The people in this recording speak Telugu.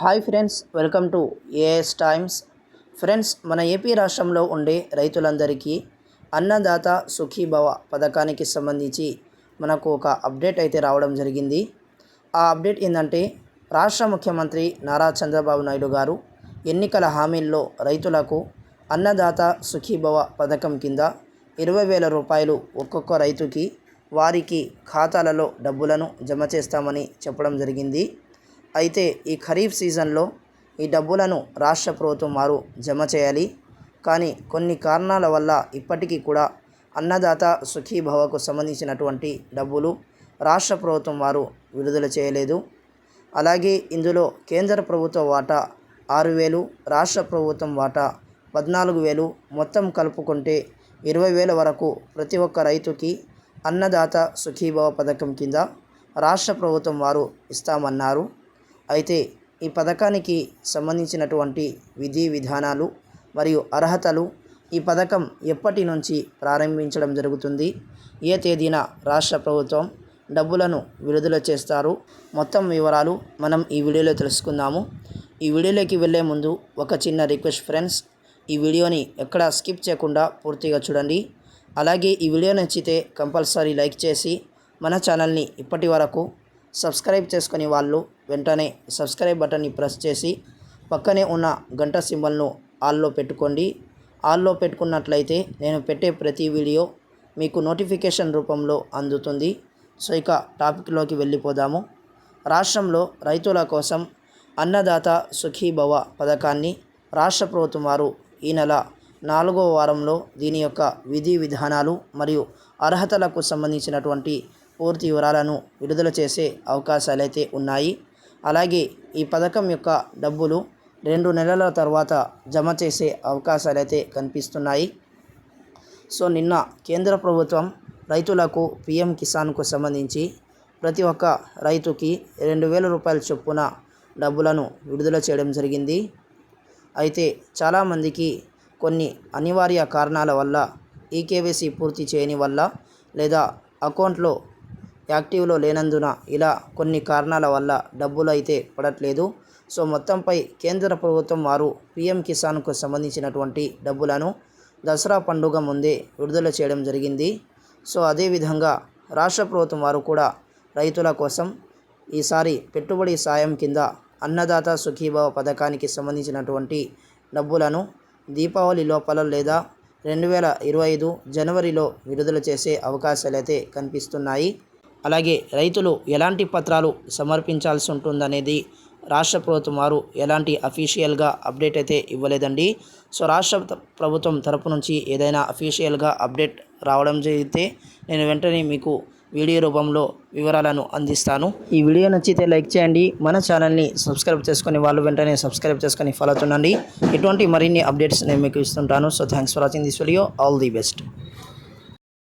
Hi friends welcome to AS times friends మన ఏపీ రాష్ట్రంలో ఉండే రైతులందరికీ అన్నదాత సుఖీభవ పథకానికి సంబంధించి మనకు ఒక అప్డేట్ అయితే రావడం జరిగింది. ఆ అప్డేట్ ఏంటంటే రాష్ట్ర ముఖ్యమంత్రి నారా చంద్రబాబు నాయుడు గారు ఎన్నికల హామీల్లో రైతులకు అన్నదాత సుఖీభవ పథకం కింద ఇరవై వేల రూపాయలు ఒక్కొక్క రైతుకి వారికి ఖాతాలలో డబ్బులను జమ చేస్తామని చెప్పడం జరిగింది. అయితే ఈ ఖరీఫ్ సీజన్లో ఈ డబ్బులను రాష్ట్ర ప్రభుత్వం వారు జమ చేయాలి. కానీ కొన్ని కారణాల వల్ల ఇప్పటికీ కూడా అన్నదాత సుఖీభవకు సంబంధించినటువంటి డబ్బులు రాష్ట్ర ప్రభుత్వం వారు విడుదల చేయలేదు. అలాగే ఇందులో కేంద్ర ప్రభుత్వ వాటా ఆరు వేలు రాష్ట్ర ప్రభుత్వం వాటా పద్నాలుగు వేలు మొత్తం కలుపుకుంటే ఇరవై వేల వరకు ప్రతి ఒక్క రైతుకి అన్నదాత సుఖీభవ పథకం కింద రాష్ట్ర ప్రభుత్వం వారు ఇస్తామన్నారు. అయితే ఈ పథకానికి సంబంధించినటువంటి విధి విధానాలు మరియు అర్హతలు ఈ పథకం ఎప్పటి నుంచి ప్రారంభించడం జరుగుతుంది? ఏ తేదీన రాష్ట్ర ప్రభుత్వం డబ్బులను విడుదల చేస్తారు? మొత్తం వివరాలు మనం ఈ వీడియోలో తెలుసుకుందాము. ఈ వీడియోలోకి వెళ్ళే ముందు ఒక చిన్న రిక్వెస్ట్ ఫ్రెండ్స్ ఈ వీడియోని ఎక్కడ స్కిప్ చేయకుండా పూర్తిగా చూడండి. అలాగే ఈ వీడియో నచ్చితే కంపల్సరీ లైక్ చేసి మన ఛానల్ని ఇప్పటి వరకు సబ్స్క్రైబ్ చేసుకుని వాళ్ళు వెంటనే సబ్స్క్రైబ్ బటన్ని ప్రెస్ చేసి పక్కనే ఉన్న గంట సింబల్ను ఆల్లో పెట్టుకోండి. ఆల్లో పెట్టుకున్నట్లయితే నేను పెట్టే ప్రతి వీడియో మీకు నోటిఫికేషన్ రూపంలో అందుతుంది. సో ఇక టాపిక్లోకి వెళ్ళిపోదాము. రాష్ట్రంలో రైతుల కోసం అన్నదాత సుఖీభవ పథకాన్ని రాష్ట్ర ప్రభుత్వం వారు ఈ నెల నాలుగో వారంలో దీని యొక్క విధి విధానాలు మరియు అర్హతలకు సంబంధించినటువంటి పూర్తి వివరాలను విడుదల చేసే అవకాశాలైతే ఉన్నాయి. అలాగే ఈ పథకం యొక్క డబ్బులు రెండు నెలల తర్వాత జమ చేసే అవకాశాలైతే కనిపిస్తున్నాయి. సో నిన్న కేంద్ర ప్రభుత్వం రైతులకు పిఎం కిసాన్కు సంబంధించి ప్రతి ఒక్క రైతుకి రెండు వేల రూపాయల చొప్పున డబ్బులను విడుదల చేయడం జరిగింది. అయితే చాలామందికి కొన్ని అనివార్య కారణాల వల్ల ఈకేవైసీ పూర్తి చేయని వల్ల లేదా అకౌంట్లో యాక్టివ్లో లేనందున ఇలా కొన్ని కారణాల వల్ల డబ్బులు అయితే పడట్లేదు. సో మొత్తంపై కేంద్ర ప్రభుత్వం వారు పిఎం కిసాన్కు సంబంధించినటువంటి డబ్బులను దసరా పండుగ ముందే విడుదల చేయడం జరిగింది. సో అదేవిధంగా రాష్ట్ర ప్రభుత్వం వారు కూడా రైతుల కోసం ఈసారి పెట్టుబడి సాయం కింద అన్నదాత సుఖీభవ పథకానికి సంబంధించినటువంటి డబ్బులను దీపావళి లోపల లేదా రెండు వేల ఇరవై ఐదు జనవరిలో విడుదల చేసే అవకాశాలైతే కనిపిస్తున్నాయి. అలాగే రైతులు ఎలాంటి పత్రాలు సమర్పించాల్సి ఉంటుందనేది రాష్ట్ర ప్రభుత్వం వారు ఎలాంటి అఫీషియల్గా అప్డేట్ అయితే ఇవ్వలేదండి. సో రాష్ట్ర ప్రభుత్వం తరపు నుంచి ఏదైనా అఫీషియల్గా అప్డేట్ రావడం జరిగితే నేను వెంటనే మీకు వీడియో రూపంలో వివరాలను అందిస్తాను. ఈ వీడియో నచ్చితే లైక్ చేయండి. మన ఛానల్ని సబ్స్క్రైబ్ చేసుకొని వాళ్ళు వెంటనే సబ్స్క్రైబ్ చేసుకొని ఫాలో అవుతుండండి ఇటువంటి మరిన్ని అప్డేట్స్ నేను మీకు ఇస్తుంటాను. So thanks for watching this video all the best